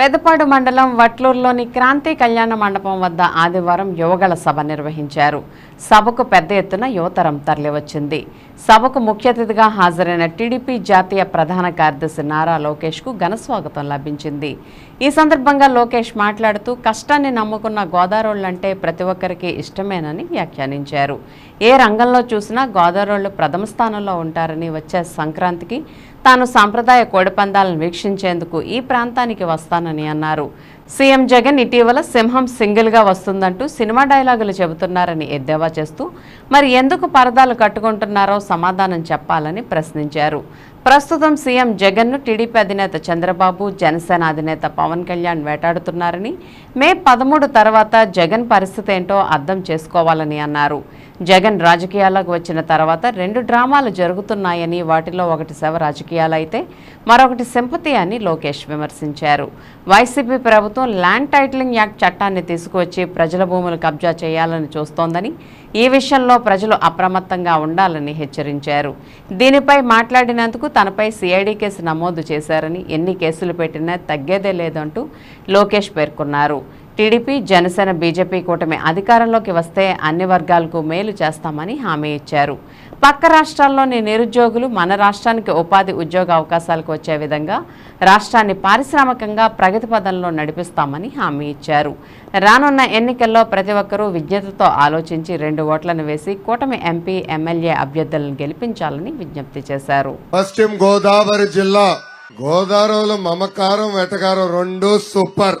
పెద్దపాడు మండలం వట్లూరులోని క్రాంతి కళ్యాణ మండపం వద్ద ఆదివారం యువగల సభ నిర్వహించారు. సభకు పెద్ద ఎత్తున యువతరం తరలివచ్చింది. సభకు ముఖ్య అతిథిగా హాజరైన టీడీపీ జాతీయ ప్రధాన కార్యదర్శి నారా లోకేష్కు ఘన స్వాగతం లభించింది. ఈ సందర్భంగా లోకేష్ మాట్లాడుతూ కష్టాన్ని నమ్ముకున్న గోదావరోళ్ళంటే ప్రతి ఒక్కరికి ఇష్టమేనని వ్యాఖ్యానించారు. ఏ రంగంలో చూసినా గోదావరోళ్ళు ప్రథమ స్థానంలో ఉంటారని వచ్చే సంక్రాంతికి తాను సాంప్రదాయ కోడిపందాలను వీక్షించేందుకు ఈ ప్రాంతానికి వస్తానని అన్నారు. సీఎం జగన్ ఇటీవల సింహం సింగిల్గా వస్తుందంటూ సినిమా డైలాగులు చెబుతున్నారని ఎద్దేవా చేస్తూ మరి ఎందుకు పరదాలు కట్టుకుంటున్నారో సమాధానం చెప్పాలని ప్రశ్నించారు. ప్రస్తుతం సీఎం జగన్ను టీడీపీ అధినేత చంద్రబాబు జనసేన అధినేత పవన్ కళ్యాణ్ వేటాడుతున్నారని మే పదమూడు తర్వాత జగన్ పరిస్థితి ఏంటో అర్థం చేసుకోవాలని అన్నారు. జగన్ రాజకీయాలకు వచ్చిన తర్వాత రెండు డ్రామాలు జరుగుతున్నాయని వాటిలో ఒకటి శవ రాజకీయాలైతే మరొకటి సింపతి అని లోకేష్ విమర్శించారు. వైసీపీ ప్రభుత్వం ల్యాండ్ టైటిలింగ్ యాక్ట్ చట్టాన్ని తీసుకువచ్చి ప్రజల భూములు కబ్జా చేయాలని చూస్తోందని ఈ విషయంలో ప్రజలు అప్రమత్తంగా ఉండాలని హెచ్చరించారు. దీనిపై మాట్లాడినందుకు తనపై సిఐడి కేసు నమోదు చేశారని ఎన్ని కేసులు పెట్టినా తగ్గేదే లేదంటూ లోకేష్ పేర్కొన్నారు. టీడీపీ జనసేన బీజేపీ కూటమి అధికారంలోకి వస్తే అన్ని వర్గాలకు మేలు చేస్తామని హామీ ఇచ్చారు. పక్క రాష్ట్రాల్లోని నిరుద్యోగులు మన రాష్ట్రానికి ఉపాధి ఉద్యోగ అవకాశాలకు వచ్చే విధంగా రాష్ట్రాన్ని పారిశ్రామికంగా ప్రగతి పదంలో నడిపిస్తామని హామీ ఇచ్చారు. రానున్న ఎన్నికల్లో ప్రతి ఒక్కరూ విజ్ఞతతో ఆలోచించి రెండు ఓట్లను వేసి కూటమి ఎంపీ ఎమ్మెల్యే అభ్యర్థులను గెలిపించాలని విజ్ఞప్తి చేశారు. పశ్చిమ గోదావరి జిల్లా గోదావరిలో మమకారం వెటకారం రెండు సూపర్.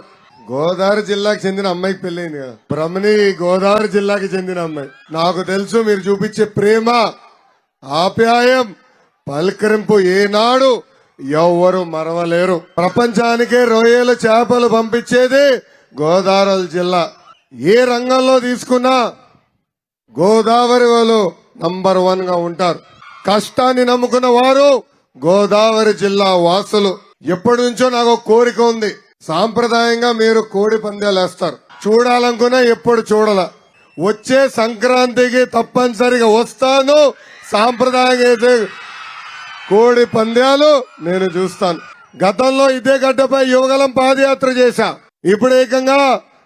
గోదావరి జిల్లాకి చెందిన అమ్మాయికి పెళ్ళైంది కదా. బ్రహ్మణి గోదావరి జిల్లాకి చెందిన అమ్మాయి. నాకు తెలుసు మీరు చూపించే ప్రేమ ఆప్యాయం పలకరింపు ఏనాడు ఎవ్వరు మరవలేరు. ప్రపంచానికే రొయ్యలు చేపలు పంపించేది గోదావరి జిల్లా. ఏ రంగంలో తీసుకున్నా గోదావరి వాళ్ళు నంబర్ వన్గా ఉంటారు. కష్టాన్ని నమ్ముకున్న వారు గోదావరి జిల్లా వాసులు. ఎప్పటి నుంచో నాకు ఒక కోరిక ఉంది. సాంప్రదాయంగా మీరు కోడి పందాలు వేస్తారు చూడాలనుకున్నా ఎప్పుడు చూడాల. వచ్చే సంక్రాంతికి తప్పనిసరిగా వస్తాను. సాంప్రదాయంగా అయితే కోడి పందాలు నేను చూస్తాను. గతంలో ఇదే గడ్డపై యువగలం పాదయాత్ర చేశా. ఇప్పుడు ఏకంగా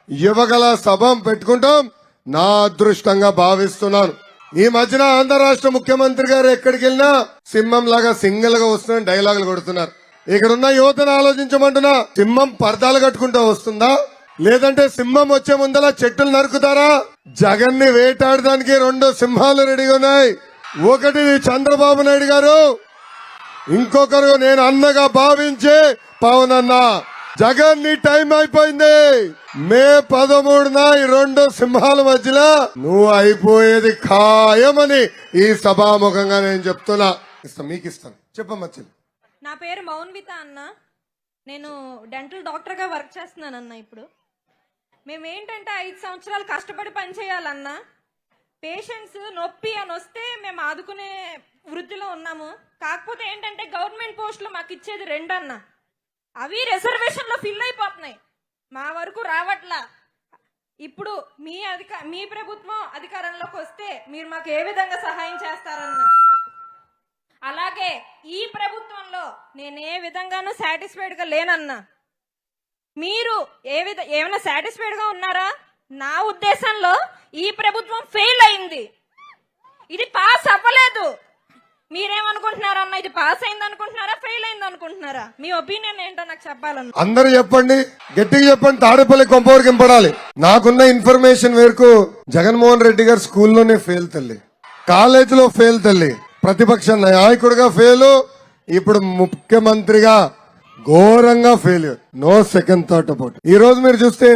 యువగల సభ పెట్టుకుంటాం. నా అదృష్టంగా భావిస్తున్నాను. ఈ మధ్యన ఆంధ్ర రాష్ట్ర ముఖ్యమంత్రి గారు ఎక్కడికి వెళ్ళినా సింహం లాగా సింగిల్గా వస్తున్న డైలాగులు కొడుతున్నారు. ఇక్కడున్న యువతను ఆలోచించమంటున్నా సింహం పర్దాలు కట్టుకుంటూ వస్తుందా? లేదంటే సింహం వచ్చే ముందల చెట్టులు నరుకుతారా? జగన్ని వేటాడడానికి రెండు సింహాలు రెడీగా ఉన్నాయి. ఒకటి చంద్రబాబు నాయుడు గారు ఇంకొకరు నేను అన్నగా భావించే పవన్ అన్న జగన్ నీ టైం అయిపోయింది. మే పదమూడున ఈ రెండు సింహాల మధ్యలో నువ్వు అయిపోయేది ఖాయమని ఈ సభాముఖంగా నేను చెప్తున్నా. ఇస్తా మీకు ఇస్తాను. చెప్పమ్మచ్చింది నా పేరు మౌన్విత అన్న. నేను డెంటల్ డాక్టర్గా వర్క్ చేస్తున్నాను అన్న ఇప్పుడు. మేము ఏంటంటే ఐదు సంవత్సరాలు కష్టపడి పనిచేయాలన్న. పేషెంట్స్ నొప్పి అని వస్తే మేము ఆదుకునే వృద్ధిలో ఉన్నాము. కాకపోతే ఏంటంటే గవర్నమెంట్ పోస్టులు మాకు ఇచ్చేది రెండన్న. అవి రిజర్వేషన్లో ఫిల్ అయిపోతున్నాయి. మా వరకు రావట్లా. ఇప్పుడు మీ అధిక మీ ప్రభుత్వం అధికారంలోకి వస్తే మీరు మాకు ఏ విధంగా సహాయం చేస్తారన్నా. అలాగే ఈ ప్రభుత్వంలో నేను ఏ విధంగానూ సాటిస్ఫైడ్గా లేనన్నా. మీరు ఏ విధ ఏమైనా సాటిస్ఫైడ్గా ఉన్నారా? నా ఉద్దేశంలో ఈ ప్రభుత్వం ఫెయిల్ అయింది. ఇది పాస్ అవ్వలేదు. మీరేమనుకుంటున్నారన్న? ఇది పాస్ అయింది అనుకుంటున్నారా ఫెయిల్ అయింది అనుకుంటున్నారా మీ ఒపీనియన్ ఏంటో నాకు చెప్పాలన్న. అందరు చెప్పండి గట్టిగా చెప్పండి తాడేపల్లి కొంపవరకు ఇంపడాలి. నాకున్న ఇన్ఫర్మేషన్ మేరకు జగన్మోహన్ రెడ్డి గారు స్కూల్లోనే ఫెయిల్ తల్లి. కాలేజీలో ఫెయిల్ తల్లి. ప్రతిపక్ష నాయకుడిగా ఫెయిల్ ఇప్పుడు ముఖ్యమంత్రిగా ఘోరంగా fail. No second thought about ఈ రోజు మీరు చూస్తే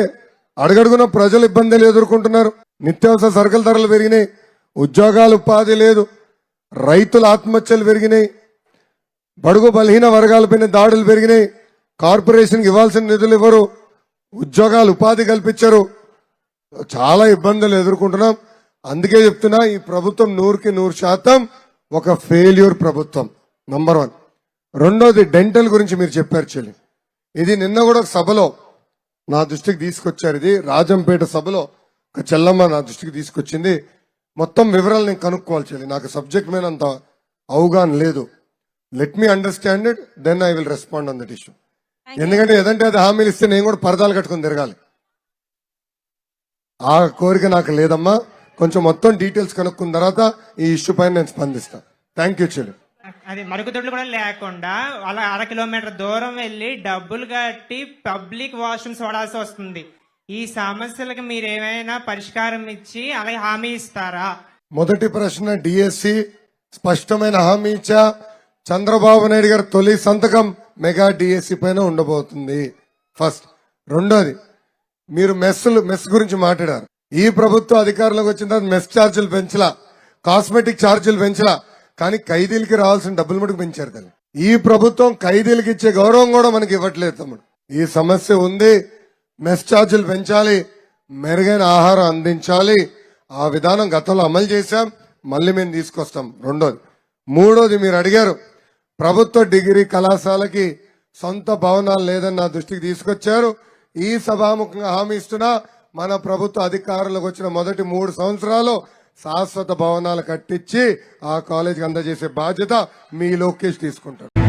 అడుగడుగున ప్రజలు ఇబ్బందులు ఎదుర్కొంటున్నారు. నిత్యావసర సరుకుల ధరలు పెరిగినాయి. ఉద్యోగాలు ఉపాధి లేదు. రైతుల ఆత్మహత్యలు పెరిగినాయి. బడుగు బలహీన వర్గాలపైన దాడులు పెరిగినాయి. కార్పొరేషన్కి ఇవ్వాల్సిన నిధులు ఇవ్వరు. ఉద్యోగాలు ఉపాధి కల్పించరు. చాలా ఇబ్బందులు ఎదుర్కొంటున్నాం. అందుకే చెప్తున్నా ఈ ప్రభుత్వం నూరుకి నూరు శాతం ఒక ఫెయిల్యూర్ ప్రభుత్వం నంబర్ వన్ రెండోది డెంటల్ గురించి మీరు చెప్పారు చెల్లి. ఇది నిన్న కూడా ఒక సభలో నా దృష్టికి తీసుకొచ్చారు ఇది. రాజంపేట సభలో ఒక చెల్లమ్మ నా దృష్టికి తీసుకొచ్చింది. మొత్తం వివరాలు నేను కనుక్కోవాలి చెల్లి. నాకు సబ్జెక్ట్ మీద అంత అవగాహన లేదు. Let me understand it then I will respond on that issue ఎందుకంటే ఏదంటే అది హామీలు ఇస్తే నేను కూడా పరదాలు కట్టుకుని తిరగాలి. ఆ కోరిక నాకు లేదమ్మా. కొంచెం మొత్తం డీటెయిల్స్ కనుక్కున్న తర్వాత ఈ ఇష్యూ పైన నేను స్పందిస్తాను థ్యాంక్ యూ చెల్లి అది మరుగుదొడ్లు కూడా లేకుండా అలా అర కిలోమీటర్ దూరం వెళ్ళి డబ్బులు కట్టి పబ్లిక్ వాష్రూమ్స్ వాడాల్సి వస్తుంది. ఈ సమస్యలకు మీరు ఏమైనా పరిష్కారం ఇచ్చి అలాగే హామీ ఇస్తారా? మొదటి ప్రశ్న డిఎస్సి స్పష్టమైన హామీ ఇచ్చా. చంద్రబాబు నాయుడు గారి తొలి సంతకం మెగా డిఎస్సి పైన ఉండబోతుంది. ఫస్ట్ రెండోది మీరు మెస్సులు మెస్ గురించి మాట్లాడారు. ఈ ప్రభుత్వం అధికారంలోకి వచ్చిన తర్వాత మెస్ ఛార్జీలు పెంచలా కాస్మెటిక్ ఛార్జీలు పెంచలా కానీ ఖైదీలకి రావాల్సిన డబ్బులు మటుకు పెంచారు తల్లి. ఈ ప్రభుత్వం ఖైదీలకి ఇచ్చే గౌరవం కూడా మనకి ఇవ్వట్లేదు తమ్ముడు. ఈ సమస్య ఉంది మెస్ ఛార్జీలు పెంచాలి మెరుగైన ఆహారం అందించాలి. ఆ విధానం గతంలో అమలు చేశాం మళ్ళీ మేము తీసుకొస్తాం. రెండోది. మూడోది మీరు అడిగారు ప్రభుత్వ డిగ్రీ కళాశాలకి సొంత భవనాలు లేదని నా దృష్టికి తీసుకొచ్చారు. ఈ సభాముఖంగా హామీ ఇస్తున్నా మన ప్రభుత్వ అధికారులకు వచ్చిన మొదటి మూడు సంవత్సరాలు శాశ్వత భవనాలు కట్టించి ఆ కాలేజీకి అందజేసే బాధ్యత మీ లోకేష్ తీసుకుంటారు